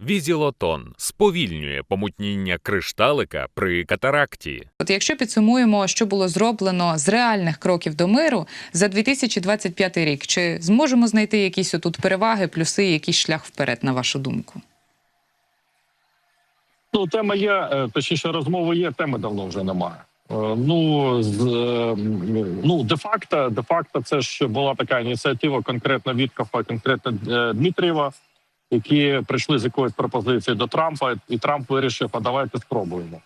Візілотон сповільнює помутніння кришталика при катаракті. От якщо підсумуємо, що було зроблено з реальних кроків до миру за 2025 рік, чи зможемо знайти якісь отут переваги, плюси, якийсь шлях вперед, на вашу думку? Ну, тема є, е, точніше, розмови є, теми давно вже немає. Е, Ну, з, е, ну, де-факто, де-факто, це ж була така ініціатива конкретно Віткафа, конкретно Дмитрієва, які прийшли з якоюсь пропозицією до Трампа, і Трамп вирішив, а давайте спробуємо.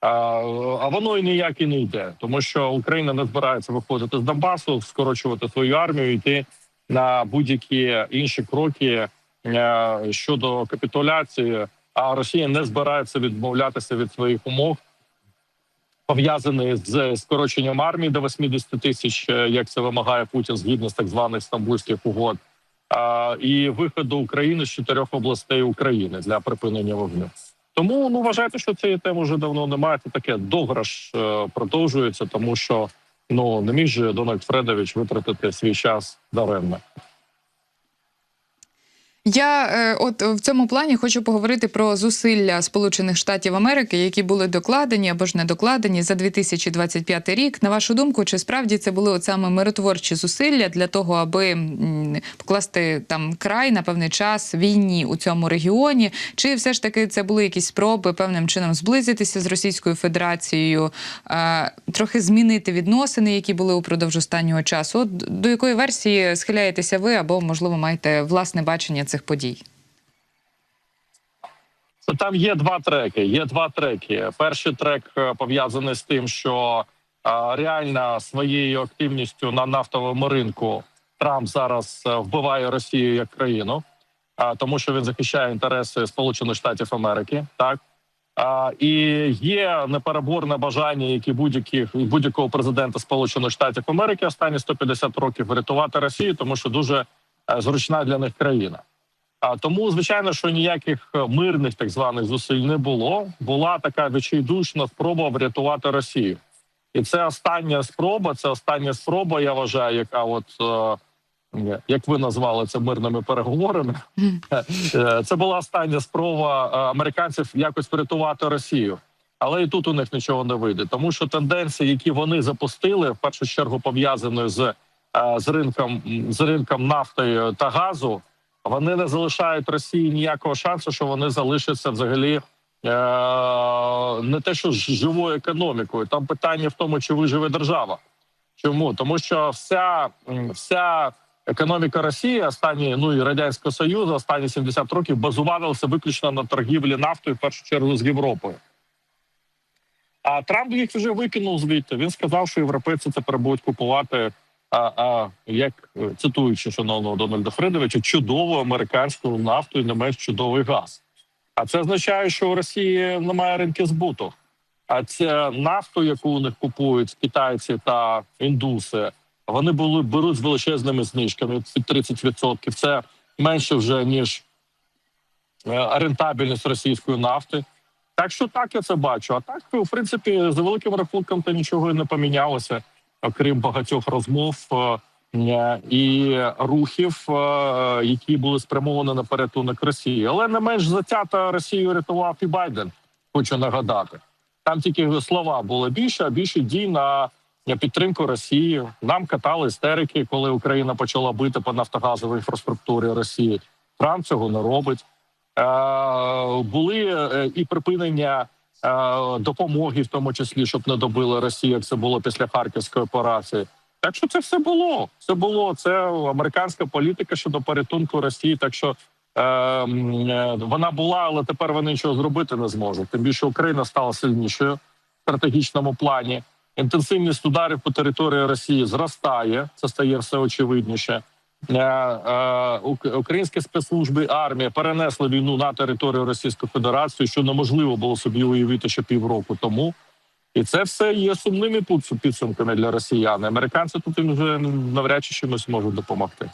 А, воно і ніяк і не йде, тому що Україна не збирається виходити з Донбасу, скорочувати свою армію, йти на будь-які інші кроки е, щодо капітуляції. А Росія не збирається відмовлятися від своїх умов, пов'язаних з скороченням армії до 80 тисяч, е, як це вимагає Путін згідно з так званих стамбульських угод, і виходу України з чотирьох областей України для припинення вогню. Тому ну вважайте, що цієї теми вже давно немає. Це таке дограш е, продовжується, тому що ну не міг же Дональд Фредович витратити свій час даремно. Я е, от в цьому плані хочу поговорити про зусилля Сполучених Штатів Америки, які були докладені або ж не докладені за 2025 рік. На вашу думку, чи справді це були от саме миротворчі зусилля для того, аби покласти там край на певний час війні у цьому регіоні? Чи все ж таки це були якісь спроби певним чином зблизитися з Російською Федерацією, е, трохи змінити відносини, які були упродовж останнього часу? От до якої версії схиляєтеся ви, або можливо маєте власне бачення цих подій? Ну, Там є два треки. Є два треки. Перший трек е, пов'язаний з тим, що е, реально своєю активністю на нафтовому ринку Трамп зараз е, вбиває Росію як країну, тому що він захищає інтереси Сполучених Штатів Америки. Так і є непереборне бажання, які будь-яких будь-якого президента Сполучених Штатів Америки останні 150 років врятувати Росію, тому що дуже зручна для них країна. А тому, звичайно, що ніяких е, мирних так званих зусиль не було. Була така відчайдушна спроба врятувати Росію, і це остання спроба. Це остання спроба. Я вважаю, яка от е, як ви назвали це мирними переговорами. Е, Це була остання спроба американців якось врятувати Росію. Але і тут у них нічого не вийде, тому що тенденції, які вони запустили, в першу чергу пов'язані з, з ринком з ринком нафти та газу, вони не залишають Росії ніякого шансу, що вони залишаться взагалі е, не те, що живою економікою. Там питання в тому, чи виживе держава. Чому? Тому що вся, вся економіка Росії, останні ну і радянського союзу, останні 70 років базувалася виключно на торгівлі нафтою, в першу чергу з Європою. А Трамп їх вже викинув звідти. Він сказав, що європейці тепер будуть купувати. А, а як е, цитуючи шановного Дональда Фредовича, чудову американську нафту і не менш чудовий газ. А це означає, що у Росії немає ринків збуту. А ця нафту, яку у них купують китайці та індуси, вони були беруть з величезними знижками під 30%. Це менше вже ніж е, рентабельність російської нафти. Так що так я це бачу. А так, в принципі, за великим рахунком, то нічого і не помінялося, окрім багатьох розмов е, е, і рухів, е, які були спрямовані на порятунок Росії. Але не менш затята Росію рятував і Байден. Хочу нагадати. Там тільки слова було більше, а більше дій на підтримку Росії. Нам катали істерики, коли Україна почала бити по нафтогазовій інфраструктурі Росії. Трамп цього не робить. Були і припинення допомоги, в тому числі, щоб не добили Росію, як це було після харківської операції. Так що це все було. Це було це американська політика щодо порятунку Росії. Так що е, е, вона була, але тепер вони нічого зробити не зможуть. Тим більше Україна стала сильнішою в стратегічному плані. Інтенсивність ударів по території Росії зростає. Це стає все очевидніше. Е, е, ук- Українські спецслужби армія перенесли війну на територію Російської Федерації, що неможливо було собі уявити ще півроку тому. І це все є сумними підсумками для росіян. Американці тут вже навряд чи чимось можуть допомогти.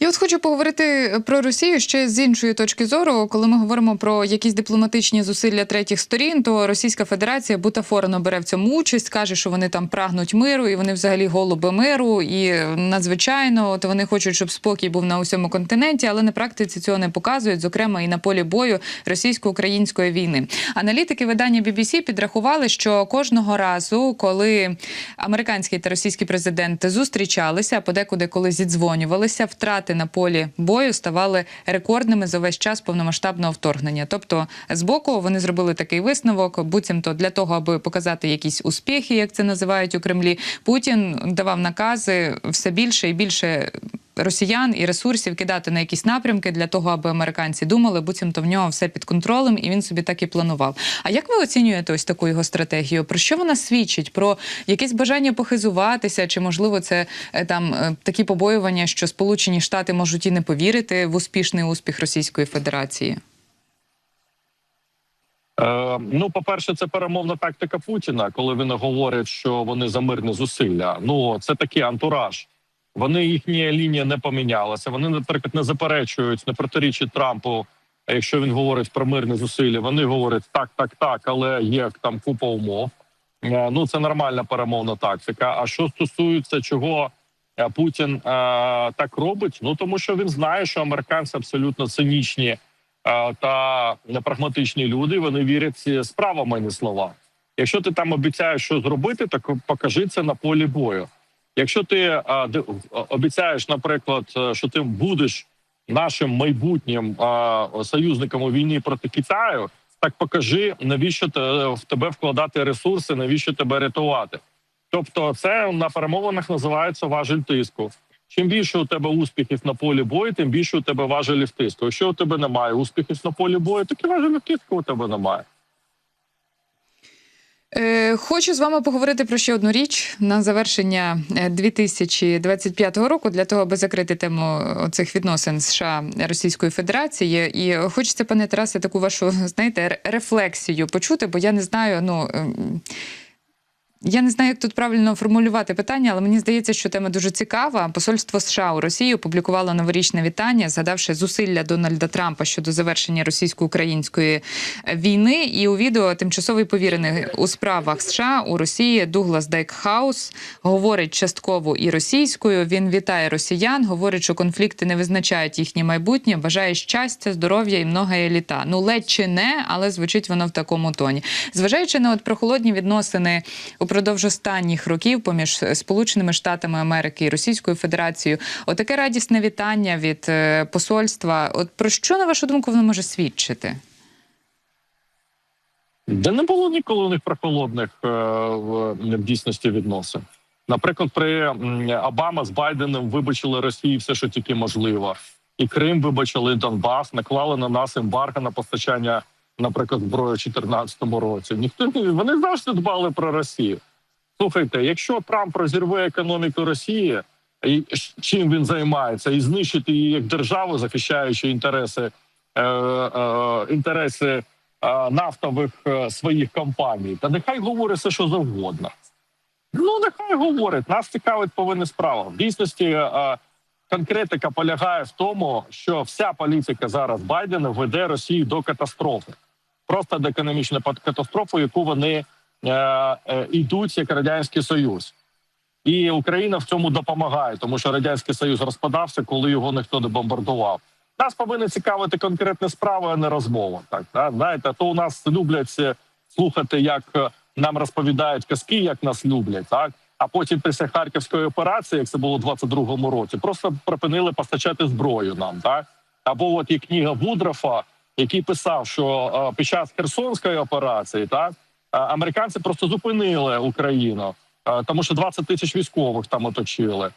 Я от хочу поговорити про Росію ще з іншої точки зору. Коли ми говоримо про якісь дипломатичні зусилля третіх сторін, то Російська Федерація бутафорно бере в цьому участь, каже, що вони там прагнуть миру, і вони взагалі голуби миру. І надзвичайно, от вони хочуть, щоб спокій був на усьому континенті, але на практиці цього не показують, зокрема і на полі бою російсько-української війни. Аналітики видання BBC підрахували, що кожного разу, коли американський та російський президенти зустрічалися, подекуди, коли зідзвонювалися, втрати на полі бою ставали рекордними за весь час повномасштабного вторгнення. Тобто, з боку вони зробили такий висновок, буцімто для того, аби показати якісь успіхи, як це називають у Кремлі. Путін давав накази все більше і більше. Росіян і ресурсів кидати на якісь напрямки для того, аби американці думали, буцімто в нього все під контролем, і він собі так і планував. А як ви оцінюєте ось таку його стратегію? Про що вона свідчить? Про якесь бажання похизуватися, чи можливо це е, там е, такі побоювання, що Сполучені Штати можуть і не повірити в успішний успіх Російської Федерації? Е, ну, по-перше, це перемовна тактика Путіна, коли вони говорять, що вони за мирні зусилля. Ну це такий антураж. Вони їхня лінія не помінялася. Вони, наприклад, не заперечують, не протирічать Трампу. Якщо він говорить про мирні зусилля, вони говорять так, так, так, але є там купа умов. Е, Ну це нормальна перемовна тактика. А що стосується чого е, Путін е, так робить? Ну тому що він знає, що американці абсолютно цинічні та непрагматичні люди. Вони вірять справами, не слова. Якщо ти там обіцяєш що зробити, так покажи це на полі бою. Якщо ти а, де- обіцяєш, наприклад, е, що ти будеш нашим майбутнім а, союзником у війні проти Китаю, так покажи, навіщо те- в тебе вкладати ресурси, навіщо тебе рятувати. Тобто, це на перемовинах називається важель тиску. Чим більше у тебе успіхів на полі бою, тим більше у тебе важелів тиску. Якщо у тебе немає успіхів на полі бою, так і важелів тиску у тебе немає. Е, Хочу з вами поговорити про ще одну річ на завершення е, 2025 року для того, аби закрити тему цих відносин США Російської Федерації. І хочеться, пане Тарасе, таку вашу знаєте рефлексію почути, бо я не знаю, ну. Я не знаю, як тут правильно формулювати питання, але мені здається, що тема дуже цікава. Посольство США у Росії опублікувало новорічне вітання, згадавши зусилля Дональда Трампа щодо завершення російсько-української війни. І у відео тимчасовий повірений у справах США у Росії Дуглас Дайкхаус говорить частково і російською. Він вітає росіян, говорить, що конфлікти не визначають їхнє майбутнє, бажає щастя, здоров'я і много еліта. Ну ледь чи не, але звучить воно в такому тоні. Зважаючи на от прохолодні відносини упродовж останніх років поміж Сполученими Штатами Америки і Російською Федерацією, отаке радісне вітання від е, посольства. От про що на вашу думку воно може свідчити? Де не було ніколи у них прохолодних е, в дійсності відносин. Наприклад, при Обама з Байденом вибачили Росії все, що тільки можливо, і Крим вибачили і Донбас, наклали на нас ембарго на постачання, наприклад, зброї у 2014 році. Ніхто не вони завжди дбали про Росію. Слухайте, якщо Трамп розірве економіку Росії, і чим він займається, і знищити її як державу, захищаючи інтереси, е, е, інтереси е, нафтових е, своїх компаній, та нехай говорить все, що завгодно. Ну нехай говорить. Нас цікавить повинна справа. В дійсності е, конкретика полягає в тому, що вся політика зараз Байдена веде Росію до катастрофи, просто до економічної пат- катастрофи, яку вони е, е, йдуть як радянський союз. І Україна в цьому допомагає, тому що радянський союз розпадався, коли його ніхто не бомбардував. Нас повинні цікавити конкретні справи, а не розмова. Так да? знаєте, то у нас люблять е, слухати, як е, нам розповідають казки, як нас люблять, так а потім після харківської операції, як це було у 22-му році, просто припинили постачати зброю нам. Так або от є книга Вудрофа, який писав, що е, під час Херсонської операції, так е, американці просто зупинили Україну, е, тому що 20 тисяч військових там оточили.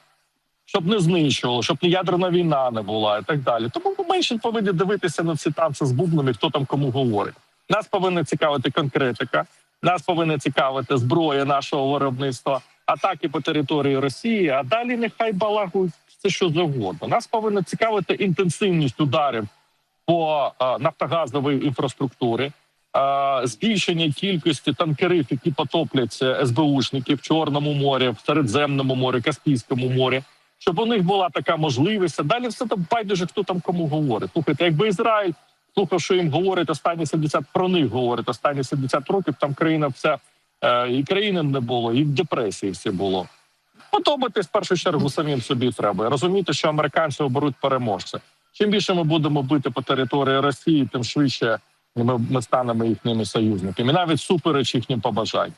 Щоб не знищувало, щоб ні ядерна війна не була і так далі. Тому ми менше повинні дивитися на ці танці з бубнами, хто там кому говорить. Нас повинна цікавити конкретика, нас повинна цікавити зброя нашого виробництва, атаки по території Росії. А далі нехай балагують все, що завгодно. Нас повинна цікавити інтенсивність ударів по нафтогазовій інфраструктурі, е, збільшення кількості танкерів, які потоплять е, СБУшників в Чорному морі, в Середземному морі, Каспійському морі. щоб у них була така можливість. Далі все там байдуже, хто там кому говорить. Слухайте, якби Ізраїль слухав, що їм говорить останні 70, про них говорить останні 70 років, там країна вся е, і країни не було, і в депресії всі було. Подобатись в першу чергу самим собі треба. Розуміти, що американці оберуть переможця. Чим більше ми будемо бити по території Росії, тим швидше ми, станемо їхніми союзниками, і навіть супереч їхнім побажань.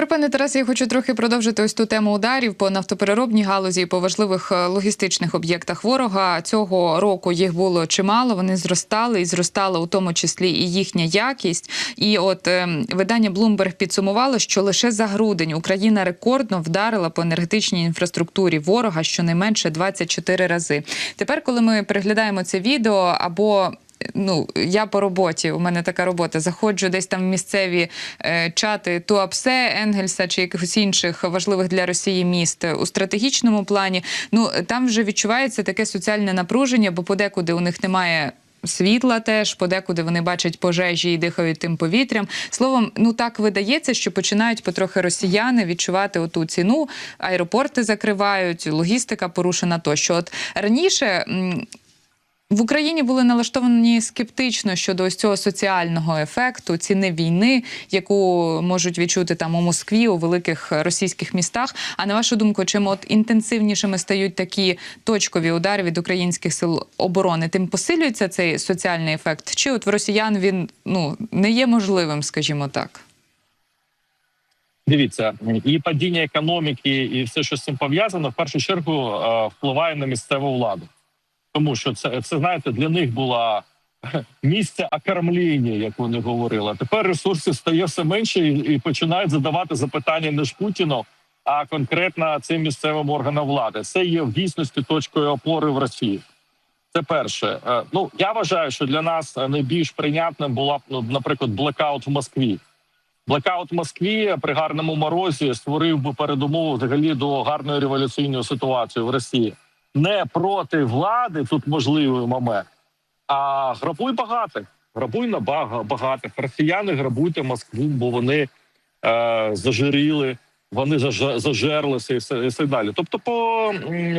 Тепер, пане Тарасе, я хочу трохи продовжити ось ту тему ударів по нафтопереробній галузі і по важливих е, логістичних об'єктах ворога. Цього року їх було чимало. Вони зростали і зростала у тому числі і їхня якість. І от е, видання Bloomberg підсумувало, що лише за грудень Україна рекордно вдарила по енергетичній інфраструктурі ворога щонайменше 24 рази. Тепер, коли ми переглядаємо це відео або Ну, я по роботі, у мене така робота. Заходжу десь там в місцеві е, чати Туапсе, Енгельса чи якихось інших важливих для Росії міст у стратегічному плані. Ну там вже відчувається таке соціальне напруження, бо подекуди у них немає. Світла теж подекуди вони бачать пожежі і дихають тим повітрям. Словом, ну так видається, що починають потрохи росіяни відчувати оту ціну. Аеропорти закривають, логістика порушена. Тощо, от раніше в Україні були налаштовані скептично щодо ось цього соціального ефекту, ціни війни, яку можуть відчути там у Москві, у великих російських містах. А на вашу думку, чим от інтенсивнішими стають такі точкові удари від українських сил оборони, тим посилюється цей соціальний ефект? Чи от в росіян він ну не є можливим, скажімо так? Дивіться, і падіння економіки, і все, що з цим пов'язано, в першу чергу е, впливає на місцеву владу. Тому що це, це знаєте, для них була місце окормлення, як вони говорили. Тепер ресурсів стає все менше і, і починають задавати запитання не ж Путіну, а конкретно цим місцевим органам влади. Це є в дійсності точкою опори в Росії. Це перше. Е, Ну я вважаю, що для нас найбільш прийнятним була б, ну, наприклад, блекаут в Москві. Блекаут в Москві при гарному морозі створив би передумову взагалі до гарної революційної ситуації в Росії. Не проти влади тут можливий момент, а грабуй багатих. Грабуй на бага- багатих. Росіяни грабуйте Москву, бо вони е, зажиріли, вони заж- зажерлися і все, і все далі. Тобто, по,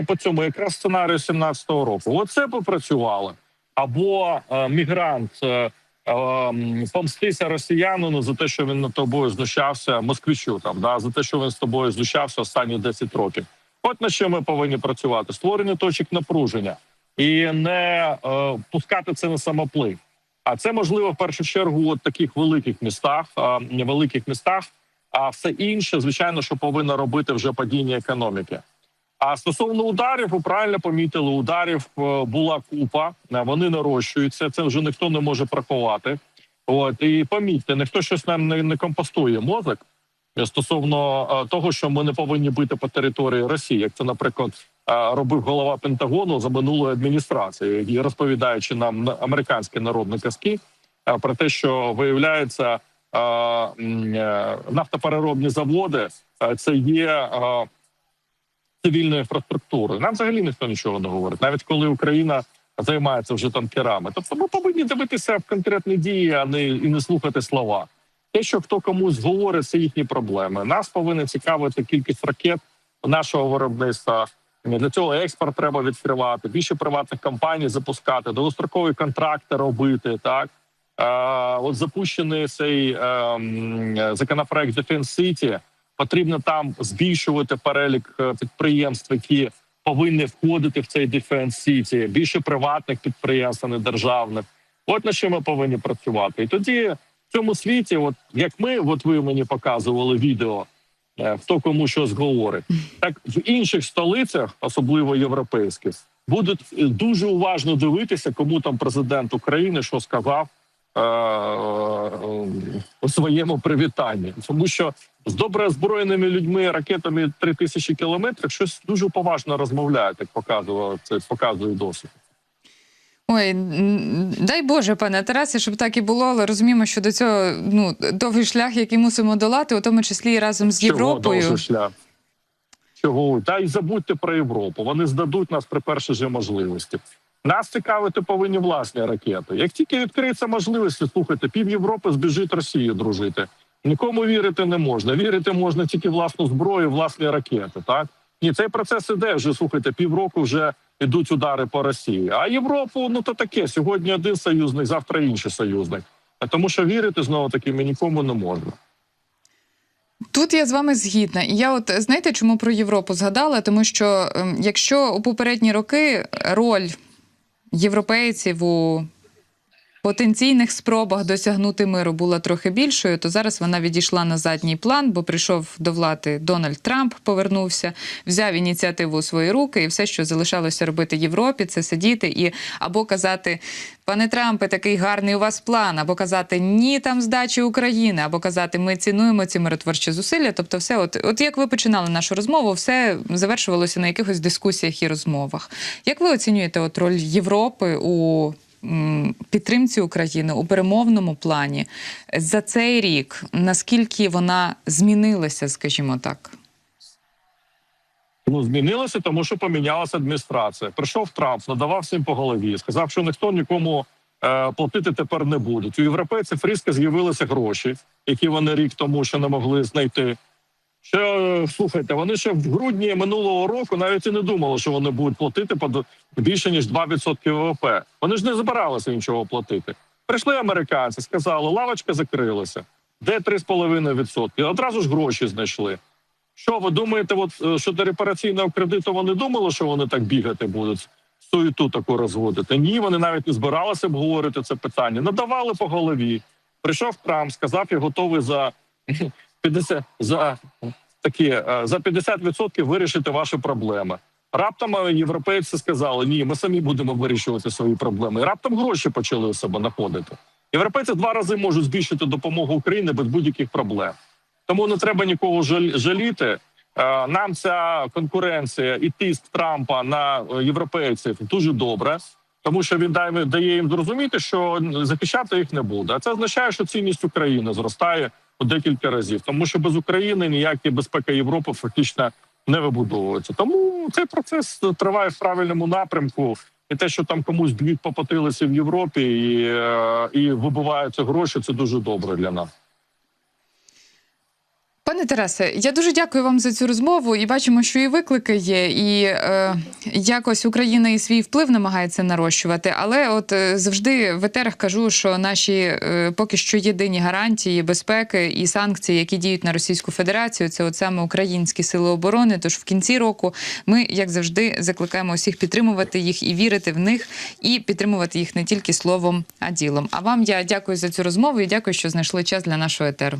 по цьому якраз сценарію 17-го року. Оце попрацювало. Або е, мігрант. Е, Ем, помстися росіянину за те, що він над тобою знущався, москвичу там да за те, що він з тобою знущався останні 10 років. От на що ми повинні працювати: створення точок напруження і не е, пускати це на самоплив. А це можливо в першу чергу от таких великих містах, е, великих містах. А все інше, звичайно, що повинно робити вже падіння економіки. А стосовно ударів, ви правильно помітили, ударів е, була купа, вони нарощуються. Це вже ніхто не може приховати. От і помітьте, ніхто щось нам не, не компостує мозок стосовно е, того, що ми не повинні бити по території Росії, як це, наприклад, е, робив голова Пентагону за минулої адміністрації, і розповідаючи нам на- американські народні казки е, про те, що виявляється нафтопереробні заводи це є. цивільної інфраструктури. Нам взагалі ніхто нічого не говорить, навіть коли Україна займається вже танкерами. Тобто ми повинні дивитися в конкретні дії, а не і не слухати слова. Те, що хто комусь говорить, це їхні проблеми. Нас повинна цікавити кількість ракет нашого виробництва. Для цього експорт треба відкривати, більше приватних компаній запускати, довгострокові контракти робити. Так е, от запущений цей е, законопроект Defense City, потрібно там збільшувати перелік е, підприємств, які повинні входити в цей Defense City, більше приватних підприємств, а не державних. От на що ми повинні працювати. І тоді цьому світі, от як ми, от ви мені показували відео, е, хто кому щось говорить, так в інших столицях, особливо європейських, будуть е, дуже уважно дивитися, кому там президент України що сказав е, у своєму привітанні, тому що з добре озброєними людьми ракетами 3000 кілометрів щось дуже поважно розмовляють, як показував це показує досвід. Ой, дай Боже, пане Тарасе, щоб так і було, але розуміємо, що до цього ну довгий шлях, який мусимо долати, у тому числі і разом з Чого Європою. довший шлях? Чого? Та й забудьте про Європу. Вони здадуть нас при першій же можливості. Нас цікавити повинні власні ракети. Як тільки відкриється можливість, слухайте, пів Європи збіжить Росію дружити. Нікому вірити не можна. Вірити можна тільки власну зброю, власні ракети. Так Ні, цей процес іде вже. Слухайте, півроку вже йдуть удари по Росії. А Європу ну то таке. Сьогодні один союзник, завтра інший союзник. А Тому що вірити знову таки ми нікому не можна. Тут я з вами згідна. І я от знаєте, чому про Європу згадала? Тому що ем, якщо у попередні роки роль європейців у потенційних спробах досягнути миру була трохи більшою, то зараз вона відійшла на задній план, бо прийшов до влади Дональд Трамп, повернувся, взяв ініціативу у свої руки, і все, що залишалося робити Європі, це сидіти і або казати. Пане Трампе, такий гарний у вас план, або казати ні там здачі України, або казати ми цінуємо ці миротворчі зусилля. Тобто, все, от, от як ви починали нашу розмову, все завершувалося на якихось дискусіях і розмовах. Як ви оцінюєте от роль Європи у підтримці України у перемовному плані за цей рік? Наскільки вона змінилася, скажімо так? Ну, змінилося, тому що помінялася адміністрація. Прийшов Трамп, надавав всім по голові, сказав, що ніхто нікому е, платити тепер не буде. У європейців різко з'явилися гроші, які вони рік тому ще не могли знайти. Ще слухайте, вони ще в грудні минулого року навіть і не думали, що вони будуть платити більше ніж 2% ВВП. Вони ж не збиралися нічого платити. Прийшли американці, сказали, лавочка закрилася. Де 3,5%? Одразу ж гроші знайшли. Що ви думаєте, от е, щодо репараційного кредиту вони думали, що вони так бігати будуть? Суєту таку розводити? Ні, вони навіть не збиралися обговорити це питання. Надавали по голові. Прийшов Трамп, сказав, я готовий за 50, за такі е, за 50% вирішити ваші проблеми. Раптом е, європейці сказали, ні, ми самі будемо вирішувати свої проблеми. І раптом гроші почали у себе знаходити. Європейці два рази можуть збільшити допомогу Україні без будь-яких проблем. Тому не треба нікого жаліти. Е, Нам ця конкуренція і тиск Трампа на європейців дуже добре, тому що він дає, їм зрозуміти, що захищати їх не буде. А це означає, що цінність України зростає декілька разів, тому що без України ніякі безпека Європи фактично не вибудовується. Тому цей процес триває в правильному напрямку. І те, що там комусь дві попотилися в Європі і, е, і вибиваються гроші, це дуже добре для нас. Пане Тарасе, я дуже дякую вам за цю розмову. І бачимо, що і виклики є, і е, якось Україна і свій вплив намагається нарощувати. Але от е, завжди в етерах кажу, що наші е, поки що єдині гарантії безпеки і санкції, які діють на Російську Федерацію, це от саме українські сили оборони. Тож в кінці року ми, як завжди, закликаємо усіх підтримувати їх і вірити в них, і підтримувати їх не тільки словом, а ділом. А вам я дякую за цю розмову і дякую, що знайшли час для нашого етеру.